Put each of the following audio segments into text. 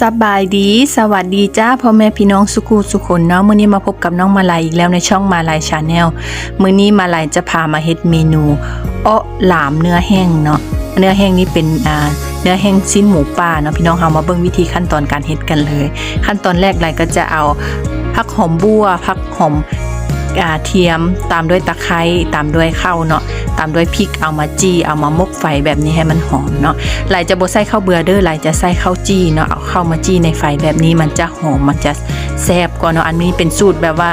สบายดี สวัสดีจ้าพ่อแม่พี่น้องสุขุสุคนเนาะมื้อนี้มาพบกับน้องมาลายอีกแล้วในช่องมาลายชาแนลมื้อนี้มาลายจะพามาเฮ็ดเมนูอ้อหลามเนื้อแห้งเนาะเนื้อแห้งนี้เป็นอ่าเนื้อแห้งชิ้นหมูป่าเนาะพี่น้องเฮามาเบิ่งวิธีขั้นตอนการเฮ็ดกันเลย ขั้นตอนแรกลายก็จะเอาผักหอมบัวผักหอม เทียม ตามด้วยตะไคร้ตามด้วยข้าวเนาะตามด้วยพริกเอามาจี้เอามามกไฟแบบนี้ให้มันหอมเนาะหลายจะบ่ใส่ข้าวเบื่อเด้อหลายจะใส่ข้าวจี้เนาะเอาเข้าวมาจี้ในไฟแบบนี้มันจะหอมมันจะแซ่บกว่าเนาะอันนี้เป็นสูตรแบบว่า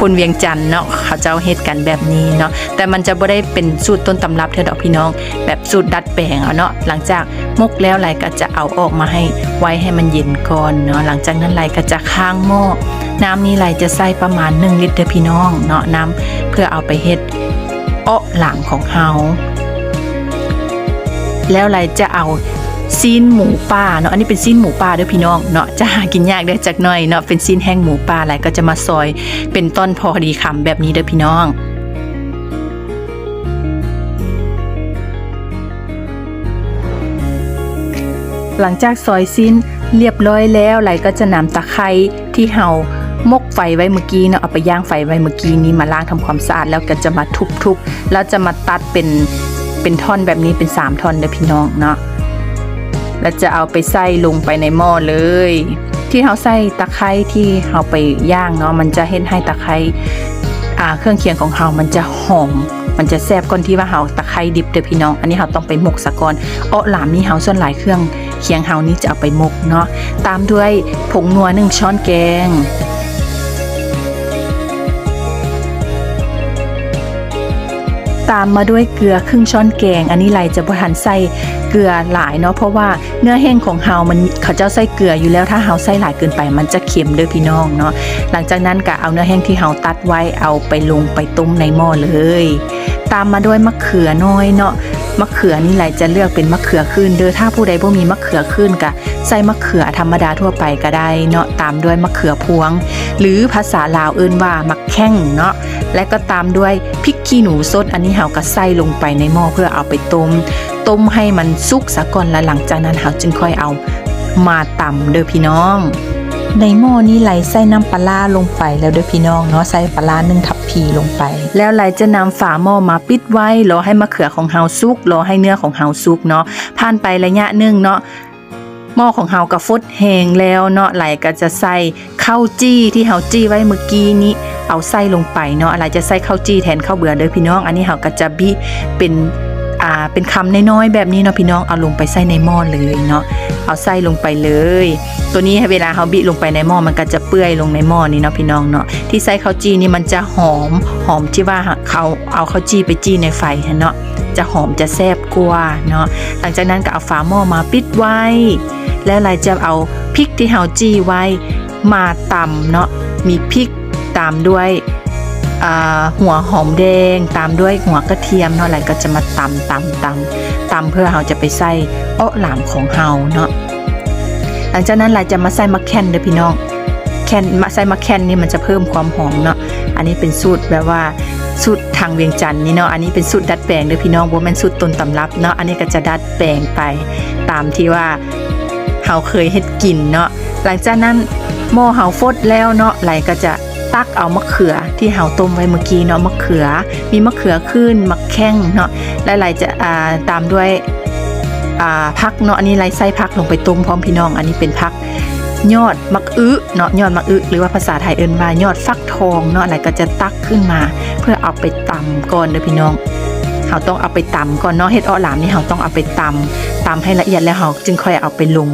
คนเวียงจันเนาะเขาเจ้าเฮ็ดกันแบบนี้เนาะแต่มันจะบ่ได้เป็นสูตรต้นตำรับเท่าดอกพี่น้อง แบบสูตรดัดแปลงเอาเนาะหลังจากมกแล้วหลายก็จะเอาออกมาให้ไว้ให้มันเย็นก่อนเนาะหลังจากนั้นหลายก็จะค้างหม้อ น้ำนี้หลจะใส่ประมาณ 1 ลิตรเด้อพี่น้องเนาะน้ำเพื่อเอาไปเฮ็ดอ้อหลามของเฮาแล้วไรจะเอาซีนหมูป่าเนาะอันนี้เป็นซีนหมูป่าเด้อพี่น้องเนาะจะหากินยากได้จักหน่อยเนาะเป็นซีนแห้งหมูป่าอะไรก็จะมาซอยเป็นต้นพอดีคำแบบนี้เด้อพี่น้องหลังจากซอยซีนเรียบร้อยแล้วไหลก็จะนำตะไคร้ที่เฮา มกไฟไว้เมื่อกี้เนาะเอาไปย่างไฟไว้เมื่อกี้นี้มาล้างทำความสะอาดแล้วก็จะมาทุบๆแล้วจะมาตัดเป็นเป็นท่อนแบบนี้เป็น 3 ท่อนเด้อพี่น้องเนาะแล้วจะเอาไปใส่ลงไปในหม้อเลย ที่เราใส่ตะไคร้ที่เราไปย่างเนาะมันจะเห็นให้ตะไคร้เครื่องเคียงของเรามันจะหอม มันจะแซ่บก่อนที่ว่าเราตะไคร้ดิบเด้อพี่น้อง อันนี้เราต้องไปหมกสะก่อนอ้อหลามนี่เราส่วนหลายเครื่องเคียงเรานี่จะเอาไปหมกเนาะ ตามด้วยผงนัวหนึ่งช้อนแกง ตามมาด้วยเกลือครึ่งช้อนแกง อันนี้ไรจะบ่ทันใส่เกลือหลายเนาะเพราะว่าเนื้อแห้งของเฮามันเขาเจ้าใส่เกลืออยู่แล้วถ้าเฮาใส่หลายเกินไปมันจะเค็มเด้อพี่น้องเนาะหลังจากนั้นก็เอาเนื้อแห้งที่เฮาตัดไว้เอาไปลงไปต้มในหม้อเลย ตามมาด้วยมะเขือน้อยเนาะมะเขือนี่ไรจะเลือกเป็นมะเขือขึ้นเด้อถ้าผู้ใดบ่มีมะเขือขึ้นก็ใส่มะเขือธรรมดาทั่วไปก็ได้เนาะตามด้วยมะเขือพวง หรือภาษาลาวเอิ้นว่ามักแข้งเนาะ และก็ตามด้วยพริกขี้หนูสดอันนี้เฮาก็ใส่ลงไปในหม้อเพื่อเอาไปต้ม ต้มให้มันสุกซะก่อนแล้วหลังจากนั้นเฮาจึงค่อยเอามาตำเด้อพี่น้อง ในหม้อนี้ไหลใส่น้ำปลาลงไปแล้วเด้อพี่น้องเนาะใส่ปลาหนึ่งทัพพีลงไป แล้วไหลจะนำฝาหม้อมาปิดไว้รอให้มะเขือของเฮาสุกรอให้เนื้อของเฮาสุกเนาะผ่านไประยะหนึงเนาะหม้อของเฮากับฟดแหงแล้วเนาะไหลก็จะใส่ข้าวจี้ที่เฮาจี้ไว้เมื่อกี้นี้ เอาใส่ลงไปเนาะอะไรจะใส่ข้าวจี้แทนข้าวเบื่อเด้อพี่น้อง อันนี้เฮาก็จะบิเป็นอ่าเป็นคำน้อยๆแบบนี้เนาะพี่น้องเอาลงไปใส่ในหม้อเลยเนาะเอาใส่ลงไปเลย ตัวนี้เวลาเฮาบิลงไปในหม้อมันก็จะเปื่อยลงในหม้อนี้เนาะพี่น้องเนาะที่ใส่ข้าวจี้นี่มันจะหอมหอมที่ว่าเขาเอาข้าวจี้ไปจี้ในไฟเนาะจะหอมจะแซ่บกว่าเนาะหลังจากนั้นก็เอาฝาหม้อมาปิดไว้ แล้วเราจะเอาพริกที่เฮาจี้ไว้มาตำเนาะมีพริก ตามด้วยหัวหอมแดง ตามด้วยหัวกระเทียมเนาะอะไรก็จะมาตำตำตำตำเพื่อเฮาจะไปใส่อ้อหลามของเฮาเนาะหลังจากนั้นเราจะมาใส่มะแคนเด้อพี่น้องแคนมาใส่มะแคนนี่มันจะเพิ่มความหอมเนาะอันนี้เป็นสูตรแบบว่าสูตรทางเวียงจันทน์นี่เนาะอันนี้เป็นสูตรดัดแปลงเด้อพี่น้องบ่แม่นสูตรต้นตำรับเนาะอันนี้ก็จะดัดแปลงไปตามที่ว่าเฮาเคยเฮ็ดกินเนาะหลังจากนั้นหม้อเฮาฟดแล้วเนาะไหลก็จะ ตักเอามะเขือที่เฮาต้มไว้เมื่อกี้เนาะมะเขือ มีมะเขือขึ้นมะแข้งเนาะและไหลจะอ่าตามด้วยอ่าพักเนาะอันนี้ไหลใส่พักลงไปต้มพร้อมพี่น้อง อันนี้เป็นพักยอดมักอึเนาะยอดมักอึหรือว่าภาษาไทยเอิ้นว่ายอดฟักทองเนาะอะไหลก็จะตักขึ้นมา เพื่อเอาไปตำก่อนเด้อพี่น้องเราต้องเอาไปตำก่อนเนาะเฮ็ดอ้อหลามนี่เราต้องเอาไปตำตำให้ละเอียดแล้วเราจึงค่อยเอาไปลง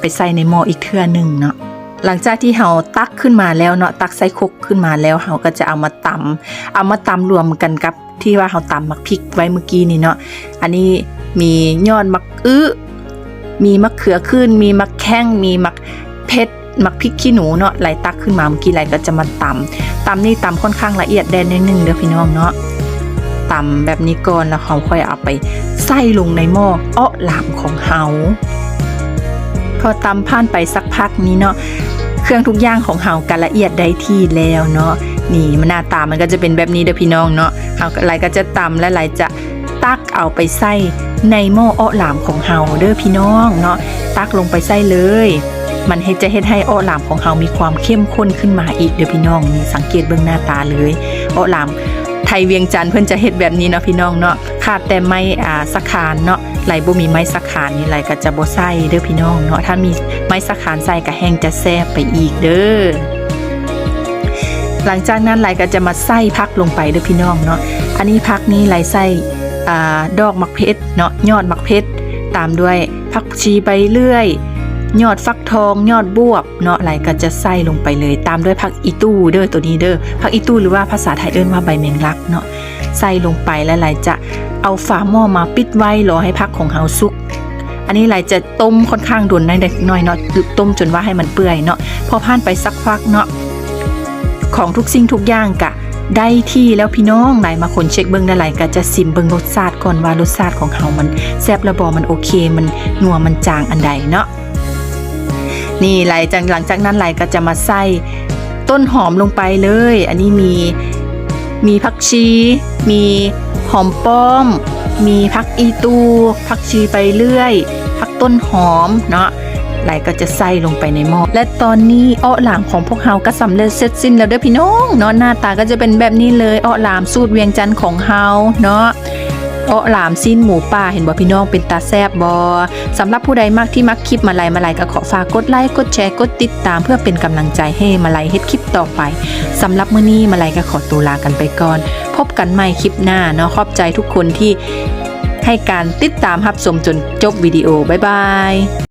ไปใส่ในหม้ออีกเทื่อหนึ่งเนาะ หลังจากที่เราตักขึ้นมาแล้วเนาะตักใส่ครกขึ้นมาแล้วเราก็จะเอามาตำเอามาตำรวมกันกับที่ว่าเราตำมักพริกไว้เมื่อกี้นี่เนาะอันนี้มียอดมักอื้อมีมะเขือขึ้น มีมักแข้งมีมักเพชรมักพริกขี้หนูเนาะไหลตักขึ้นมาเมื่อกี้ไหลก็จะมาตำตำนี่ตำค่อนข้างละเอียดแดนนิดนึงเด้อพี่น้องเนาะตำแบบนี้ก่อนแล้วเขาค่อยเอาไปใส่ลงในหม้ออ้อหลามของเฮา อตำผ่านไปสักพักนี้เนาะเครื่องทุกอย่างของเฮากันละเอียดได้ที่แล้วเนาะนี่มันหน้าตามันก็จะเป็นแบบนี้เด้อพี่น้องเนาะเฮาไหลก็จะตำและไหลจะตักเอาไปใส่ในหม้ออ้อหลามของเฮาเด้อพี่น้องเนาะตักลงไปใส่เลยมันเฮ็ดจะเฮ็ดให้อ้อหลามของเฮามีความเข้มข้นขึ้นมาอีกเด้อพี่น้องนี่สังเกตเบื้องหน้าตาเลยอ้อหลามไทยเวียงจันทน์เพิ่นจะเฮ็ดแบบนี้เนาะพี่น้องเนาะขาดแต่ไม้อ่าสักขานเนาะ ไหลบ่มีไม้สักขานนี่ไหลก็จะบ่ใส่เด้อพี่น้องเนาะถ้ามีไม้สักขานใส่ก็แห้งจะแซ่บไปอีกเด้อหลังจากนั้นไหลก็จะมาใส่พักลงไปเด้อพี่น้องเนาะอันนี้พักนี้ไหลใส่อ่าดอกมักเพชรเนาะยอดมักเพชรตามด้วยผักชีใบเลื่อยยอดฟักทองยอดบวบเนาะไหลก็จะใส่ลงไปเลย ตามด้วยผักอีตู้เด้อตัวนี้เด้อผักอีตู้หรือว่าภาษาไทยเอิ้นว่าใบแมงลักเนาะ ใส่ลงไปแล้วไหลจะเอาฝาหม้อมาปิดไว้รอให้ผักของเฮาสุก อันนี้ไหลจะต้มค่อนข้างดนในเด็กน้อยเนาะต้มจนว่าให้มันเปื่อยเนาะพอผ่านไปสักพักเนาะของทุกสิ่งทุกอย่างกะได้ที่แล้วพี่น้องไหนมาคนเช็คเบิ้งได้ไหลก็จะซิมเบิ้งรสชาติก่อนว่ารสชาติของเขามันแซ่บระบอมันโอเค มันนัวมันจางอันใดเนาะนี่ไหลจากหลังจากนั้นไหลก็จะมาใส่ต้นหอมลงไปเลย อันนี้มี มีผักชี มีหอมป้อม มีผักอีตูผักชีไปเรื่อยผักต้นหอมเนาะไหลก็จะใส่ลงไปในหม้อและตอนนี้อ้อหลามของพวกเฮาก็สำเร็จเสร็จสิ้นแล้วเด้อพี่น้องเนาะหน้าตาก็จะเป็นแบบนี้เลยอ้อหลามสูตรเวียงจันทร์ของเฮาเนาะ อ้อหลามสิ้นหมูป่าเห็นบ่พี่น้องเป็นตาแซบบอสำหรับผู้ใดมากที่มักคลิปมาไลยมาไลยก็ขอฝากกดไลค์กดแชร์กดติดตาม เพื่อเป็นกำลังใจให้มาไลยเฮ็ดคลิปต่อไปสำหรับมื้อนี้มาไลยก็ขอตัวลากันไปก่อน พบกันใหม่คลิปหน้าเนาะขอบใจทุกคนที่ให้การติดตามรับชมจนจบวิดีโอบ๊ายบาย